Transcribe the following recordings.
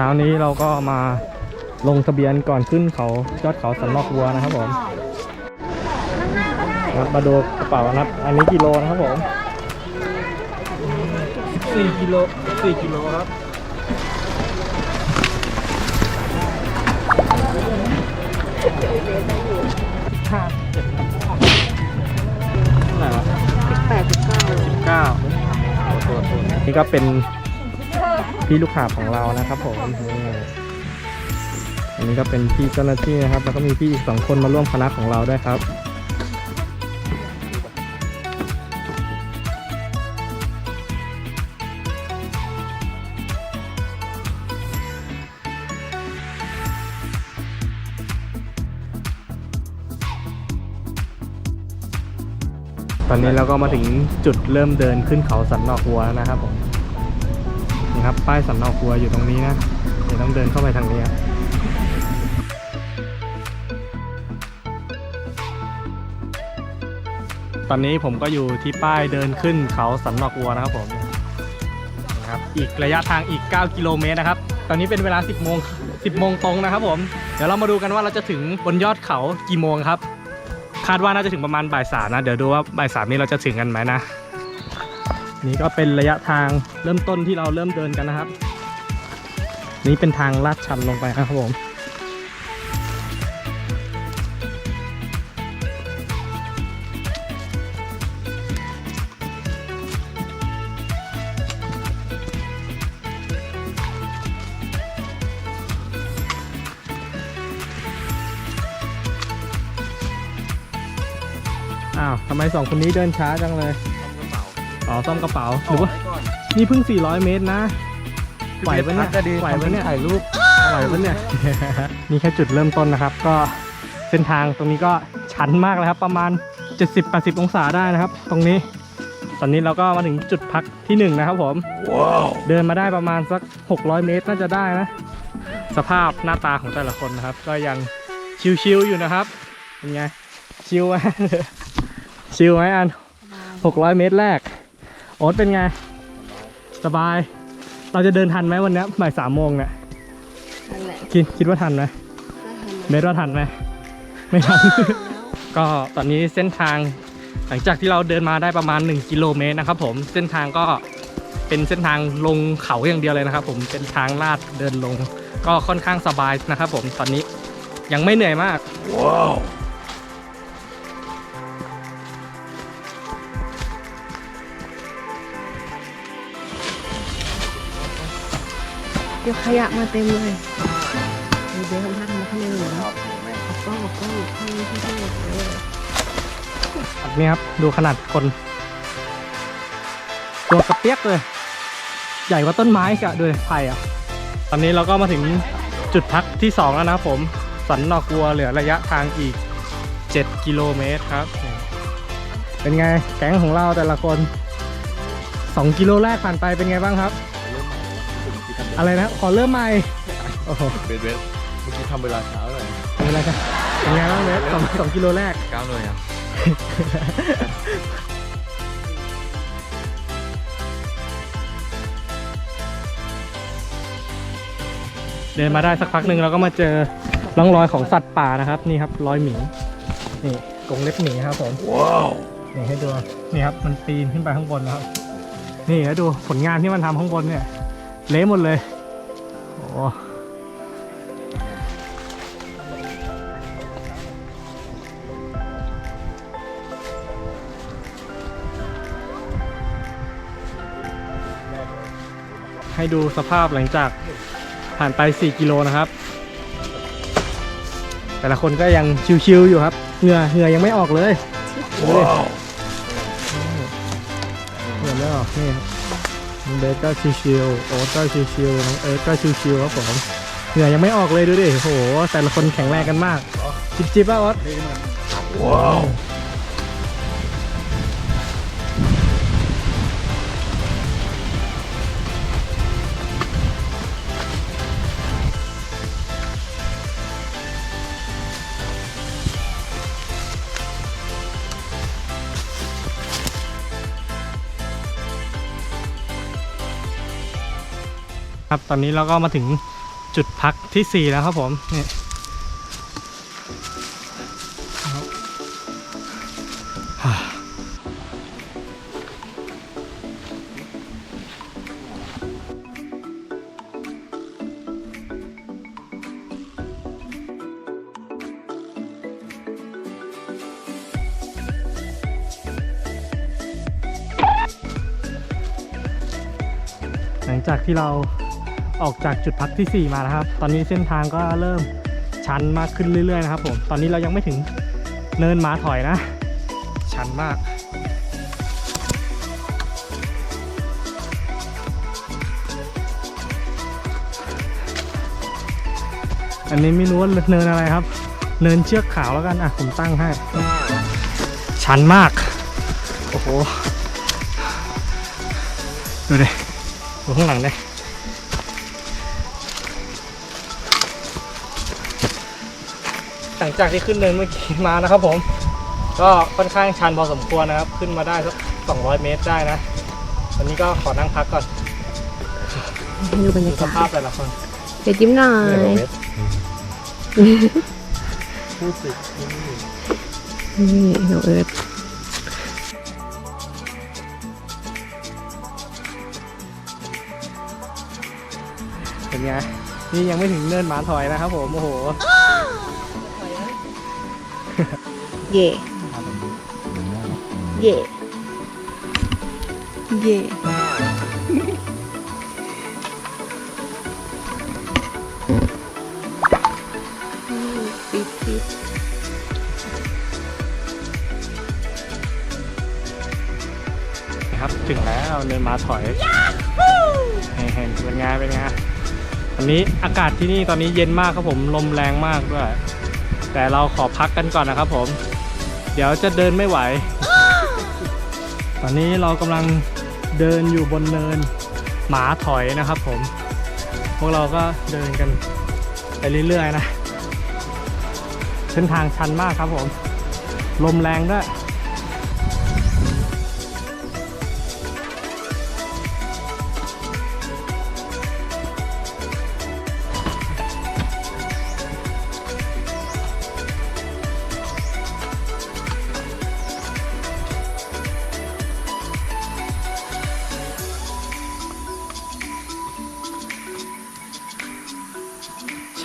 เช้านี้เราก็มาลงทะเบียนก่อนขึ้นเขายอดเขาสันนอกวัวนะครับผมครับมาดูกระเป๋านะครับอันนี้กิโลนะครับผม4กิโล4กิโลครับห้าเจ็ดเท่าไหร่วะแปดสิบเก้าเก้าตัวตัวนี่ก็เป็น พี่ลูกหาบของเรานะครับผมอันนี้ก็เป็นพี่เจ้าหน้าที่นะครับ แล้วก็มีพี่อีกสองคนมาร่วมคณะของเราด้วยครับตอนนี้เราก็มาถึงจุดเริ่มเดินขึ้นเขาสันนอกวัวแล้วนะครับผม นี่ครับ ป้ายสันนอกวัวอยู่ตรงนี้นะเดี๋ยวต้องเดินเข้าไปทางนี้ครับตอนนี้ผมก็อยู่ที่ป้ายเดินขึ้นเขาสันนอกวัวนะครับผมนะครับ อีกระยะทางอีก 9 กิโลเมตรนะครับ ตอนนี้เป็นเวลา 10โมง10โมงตรงนะครับผม เดี๋ยวเรามาดูกันว่าเราจะถึงบนยอดเขากี่โมงครับ คาดว่าน่าจะถึงประมาณบ่ายสามนะ เดี๋ยวดูว่าบ่ายสามนี้เราจะถึงกันไหมนะ นี่ก็เป็นระยะทางเริ่มต้นที่เราเริ่มเดินกันนะครับ นี่เป็นทางลาดชันลงไปนะครับผมอ้าวทำไมสองคนนี้เดินช้าจังเลย อ๋อซ่อมกระเป๋าหรือว่านี่เพิ่ง 400 เมตรนะไหวปะเนี่ยไหวปะเนี่ยถ่ายรูปไหวปะเนี่ยนี่แค่จุดเริ่มต้นนะครับ ก็เส้นทางตรงนี้ก็ชันมากเลยครับ ประมาณ 70-80 องศาได้นะครับ ตรงนี้ ตอนนี้เราก็มาถึงจุดพักที่หนึ่งนะครับผมเดินมาได้ประมาณสัก 600 เมตรน่าจะได้นะ สภาพหน้าตาของแต่ละคนนะครับ ก็ยังชิวๆอยู่นะครับเป็นไงชิวไหมชิวไหมอัน600 เมตรแรก โอ๊ตเป็นไง สบาย เราจะเดินทันไหมวันเนี้ยบ่ายสามโมงเนี่ยนั่นแหละคิดคิดว่าทันไหมเมตรว่าทันไหมไม่ทัน ก็ตอนนี้เส้นทางหลังจากที่เราเดินมาได้ประมาณ 1 กิโลเมตรนะครับผมเส้นทางก็เป็นเส้นทางลงเขาอย่างเดียวเลยนะครับ ผมเป็นทางลาดเดินลง ก็ค่อนข้างสบายนะครับ ผมตอนนี้ยังไม่เหนื่อยมากเดี๋ยวขยะมาเต็มเลยเดี๋ยวเดี๋ยวทำท่าทำมาข้างในหนูนะเอากล้องเอากล้องข้างนี้ที่ที่เออนี่ครับ ดูขนาดคนตัวกระเปียกเลย ใหญ่กว่าต้นไม้กะด้วยไผ่อะตอนนี้เราก็มาถึงจุดพักที่ 2 แล้วนะครับผม สันนอกวัวเหลือระยะทางอีก 7 กิโลเมตรครับ เป็นไงแก๊งของเราแต่ละคน 2 กิโลแรกผ่านไปเป็นไงบ้างครับ อะไรนะ ขอเริ่มใหม่ โอ้โหเบสเบสเมื่อกี้ทำเวลาเช้าเลยเป็นไรกันเป็นไงบ้างเนสสองสองกิโลแรก เก้าเลยอะเดินมาได้สักพักหนึ่งเราก็มาเจอร่องรอยของสัตว์ป่านะครับ นี่ครับรอยหมีนี่กรงเล็บหมีครับผมว้าวนี่ให้ดูนี่ครับมันปีนขึ้นไปข้างบนนะครับ นี่แล้วดูผลงานที่มันทำข้างบนเนี่ย เละหมดเลย โอ้ให้ดูสภาพหลังจากผ่านไป 4 กิโลนะครับ แต่ละคนก็ยังชิวๆอยู่ครับ เหงื่อเหงื่อยังไม่ออกเลยดูดิเหมือนแล้วนี่ครับน้อง เบสก็ชิวๆโอ๊ตก็ชิวๆน้องเอิร์ธก็ชิวๆครับผมเหงื่อยังไม่ออกเลยดูดิโหแต่ละคนแข็งแรงกันมาก จิบจิบป่ะโอ๊ตว้าว ครับตอนนี้เราก็มาถึงจุดพักที่ 4 แล้วครับผมนี่หลังจากที่เรา ออกจากจุดพักที่ 4 มานะครับ ตอนนี้เส้นทางก็เริ่มชันมากขึ้นเรื่อยๆนะครับผม ตอนนี้เรายังไม่ถึงเนินหมาถอยนะ ชันมาก อันนี้ไม่รู้ว่าเนินอะไรครับ เนินเชือกขาวแล้วกันอะผมตั้งให้ ชันมาก โอ้โห ดูดิดูข้างหลังดิ หลังจากที่ขึ้นเนินเมื่อกี้มานะครับผม ก็ค่อนข้างชันพอสมควรนะครับ ขึ้นมาได้สัก200 เมตรได้นะตอนนี้ก็ขอนั่งพักก่อนดูบรรดูยาสกาศภาพแต่ละคนเดี๋ยวจิ้มหน่อยพูดสินี่น้องเอิร์ธเป็นไงนี่ยังไม่ถึงเนินหมาถอยนะครับผมโอ้โห เย่เย่เย่ปิดปิดนะครับถึงแล้วเนินมาถอยเห็นเป็นไงเป็นไงอันนี้อากาศที่นี่ตอนนี้เย็นมากครับผมลมแรงมากด้วย แต่เราขอพักกันก่อนนะครับผม เดี๋ยวจะเดินไม่ไหว ตอนนี้เรากำลังเดินอยู่บนเนิน หมาถอยนะครับผม พวกเราก็เดินกันไปเรื่อยๆนะ เส้นทางชันมากครับผม ลมแรงด้วย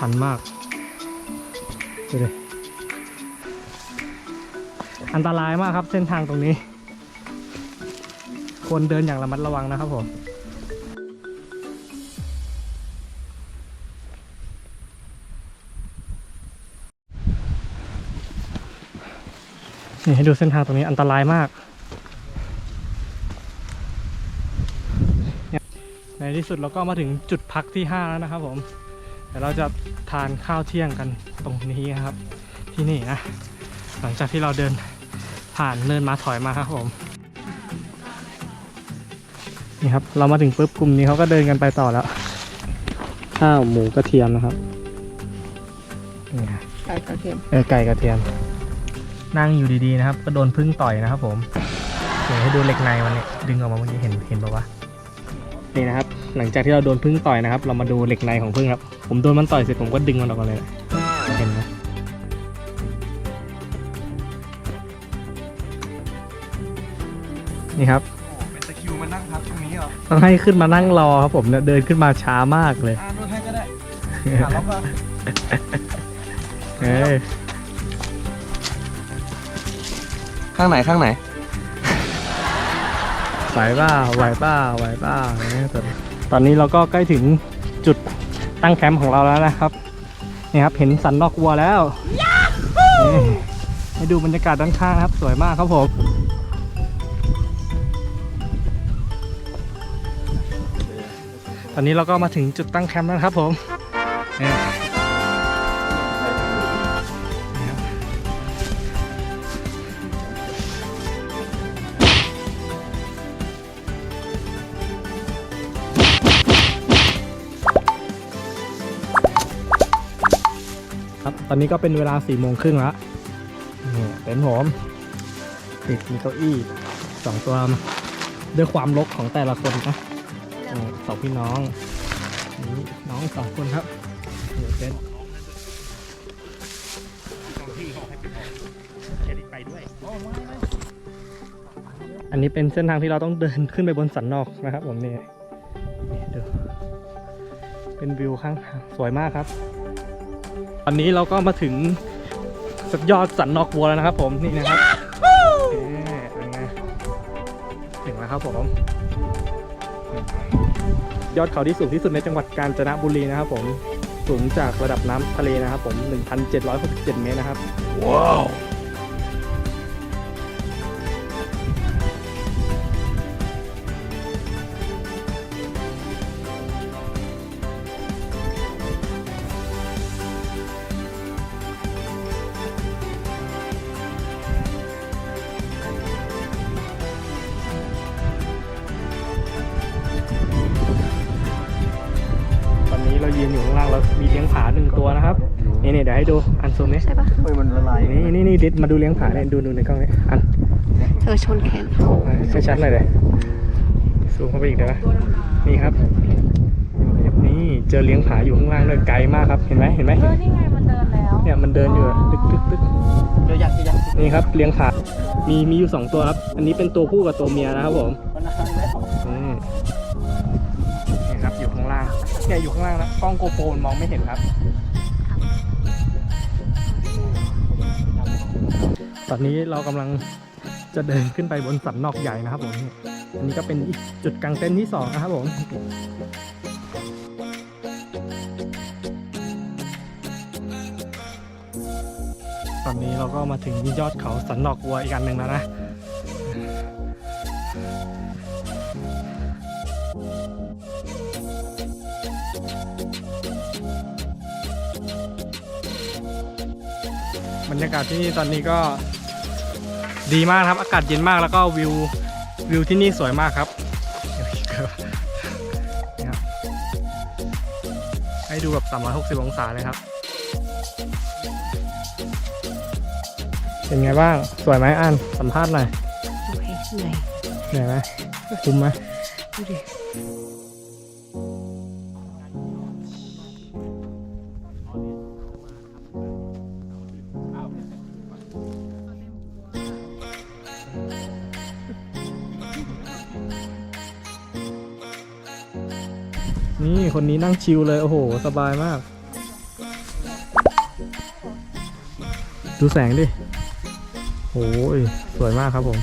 ชันมากดูดิอันตรายมากครับเส้นทางตรงนี้ ควรเดินอย่างระมัดระวังนะครับผม นี่ให้ดูเส้นทางตรงนี้อันตรายมาก ในที่สุดเราก็มาถึงจุดพักที่ 5 แล้วนะครับผม เดี๋ยวเราจะทานข้าวเที่ยงกันตรงนี้นะครับ ที่นี่นะ หลังจากที่เราเดินผ่านเนินมาถอยมาครับผมนี่ครับ เรามาถึงปุ๊บกลุ่มนี้เขาก็เดินกันไปต่อแล้ว ข้าวหมูกระเทียมนะครับนี่ฮะไก่กระเทียมเออไก่กระเทียม นั่งอยู่ดีๆนะครับ ก็โดนพึ่งต่อยนะครับผมเดี๋ยวให้ดูเหล็กในมันเนี่ยดึงออกมาเมื่อกี้เห็นเห็นปะวะนี่นะครับ หลังจากที่เราโดนพึ่งต่อยนะครับ เรามาดูเหล็กในของพึ่งครับ ผมโดนมันต่อยเสร็จผมก็ดึงมันออกมาเลยเห็นไหมนี่ครับเป็นตะคริวมานั่งพักตรงนี้เหรอต้องให้ขึ้นมานั่งรอครับผมเนี่ยเดินขึ้นมาช้ามากเลยอ่านวดให้ก็ได้หาล็อกก็เอ้ยข้างไหนข้างไหน ไหวป้าไหวป้าไหวป้าเนี่ยตอน ตอนนี้เราก็ใกล้ถึงจุดตั้งแคมป์ของเราแล้วนะครับนี่ครับ เห็นสันนอกวัวแล้วให้ดูบรรยากาศด้านข้างครับ สวยมากครับผมตอนนี้เราก็มาถึงจุดตั้งแคมป์แล้วครับผม ตอนนี้ก็เป็นเวลาสี่โมงครึ่งแล้วนี่เต็นท์ผมติดมีเก้าอี้สองตัวมาด้วยความรกของแต่ละคนนะนี่สองพี่น้องนี่น้องสองคนครับเดี๋ยวเต้นอันนี้เป็นเส้นทางที่เราต้องเดินขึ้นไปบนสันนอกนะครับผมนี่นี่ดูเป็นวิวข้างทางสวยมากครับ ตอนนี้เราก็มาถึงสุดยอดสันนอกวัวแล้วนะครับ ผมนี่นะครับนี่เป็นไงถึงแล้วครับผม ยอดเขาที่สูงที่สุดในจังหวัดกาญจนบุรีนะครับ ผมสูงจากระดับน้ำทะเลนะครับ ผม 1,767 เมตรนะครับ ว้าว ล่างเรามีเลี้ยงผาหนึ่งตัวนะครับนี่นี่เดี๋ยวให้ดูอันซูมนี้ใช่ปะเฮ้ยมันละลายนี่นี่นี่ดิดมาดูเลี้ยงผาเนี่ยดูดูในกล้องนี้อันเธอชนแขนเขาให้ชัดหน่อยเลยซูมเข้าไปอีกเดี๋ยวนะนี่ครับนี่เจอเลี้ยงผาอยู่ข้างล่างเลยไกลมากครับเห็นไหมเห็นไหมเออนี่ไงมันเดินแล้วเนี่ยมันเดินอยู่อะตึกตึกตึกเดี๋ยวยักษ์ยักษ์นี่ครับเลี้ยงผามีมีอยู่สองตัวครับ อันนี้เป็นตัวผู้กับตัวเมียนะครับผมมันนานแล้วอืม เนี่ยอยู่ข้างล่างนะกล้องโกโปรมองไม่เห็นครับ ตอนนี้เรากำลังจะเดินขึ้นไปบนสันนอกใหญ่นะครับผมอันนี้ก็เป็นอีกจุดกางเต็นท์ที่สองนะครับผมตอนนี้เราก็มาถึงยอดเขาสันนอกวัวอีกอันหนึ่งแล้วนะ บรรยากาศที่นี่ตอนนี้ก็ดีมากครับ อากาศเย็นมากแล้วก็วิววิวที่นี่สวยมากครับเดี๋ยวอีกครับนี่ครับให้ดูแบบ 360 องศาเลยครับ เป็นไงบ้าง สวยไหมอันสัมภาษณ์หน่อยโอเคเหนื่อยเหนื่อยไหมคุ้มไหมดูดิ คนนี้นั่งชิลเลย โอ้โห สบายมาก ดูแสงดิ โอ้ย สวยมากครับผม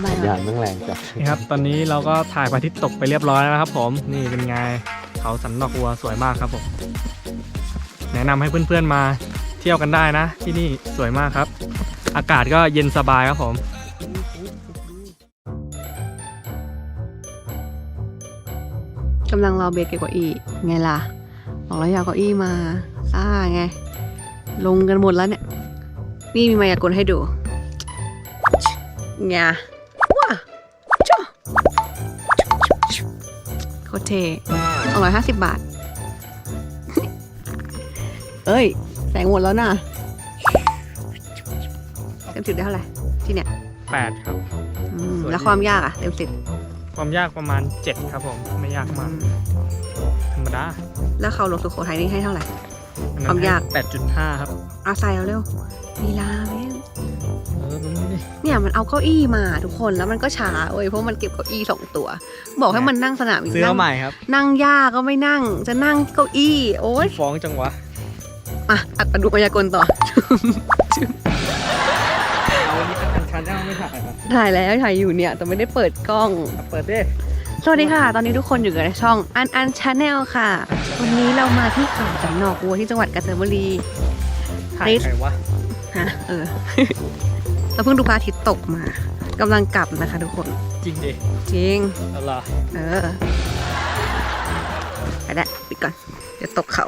ไม่หรยาอกนมันแรงจัดนี่ครับ ตอนนี้เราก็ถ่ายพระอาทิตย์ตกไปเรียบร้อยแล้วนะครับผม นี่เป็นไง เขาสันนอกวัวสวยมากครับผม แนะนำให้เพื่อนๆมาเที่ยวกันได้นะ ที่นี่สวยมากครับ อากาศก็เย็นสบายครับผมกำลังรอเบสเก็บเก้าอี้ไงล่ะบอกแล้วอยากเก้าอี้มาซ่าไง ลงกันหมดแล้วเนี่ย นี่มีมายากลให้ดูไงว้าจ้าโคเทสองร้อยห้าสิบบาท เอ้ย แสงหมดแล้วน่ะ เต็มสิบได้เท่าไหร่ที่เนี่ย8ครับ อืมสวยดี แล้วความยากอะเต็มสิบความยากประมาณ 7 ครับผม ไม่ยากมาก ธรรมดาแล้วเขาหลวงสุโขทัยนี่ให้เท่าไหร่ อันนั้นความยาก ให้8.5 ครับ เอาใส่เอาเร็วลีลาแม่งเออดูนี่ดิเนี่ยมันเอาเก้าอี้มาทุกคนแล้วมันก็ช้าเว้ยเพราะมันเก็บเก้าอี้สองตัว บอกให้มันนั่งสนามบินซื้อนั่มางใหม่ครับนั่งยากก็ไม่นั่ง จะนั่งเก้าอี้โอ๊ย ฟ้องจังวะ อะอัดมาดูมายากลต่อ ถ่ายครับถ่ายแล้วถ่ายอยู่เนี่ย แต่ไม่ได้เปิดกล้อง เปิดดิสวัสดีค่ะ ตอนนี้ทุกคนอยู่กับช่องอันอันชาแนลค่ะ วันนี้เรามาที่เขาสันนอกวัวที่จังหวัดกาญจนบุรีถ่ายใครวะฮะเออเราเพิ่งดูพระอาทิตย์ตกมากำลังกลับนะคะทุกคน จริงดิจริงอะไรเออ ไปแล้วปิดก่อน เดี๋ยวตกเขา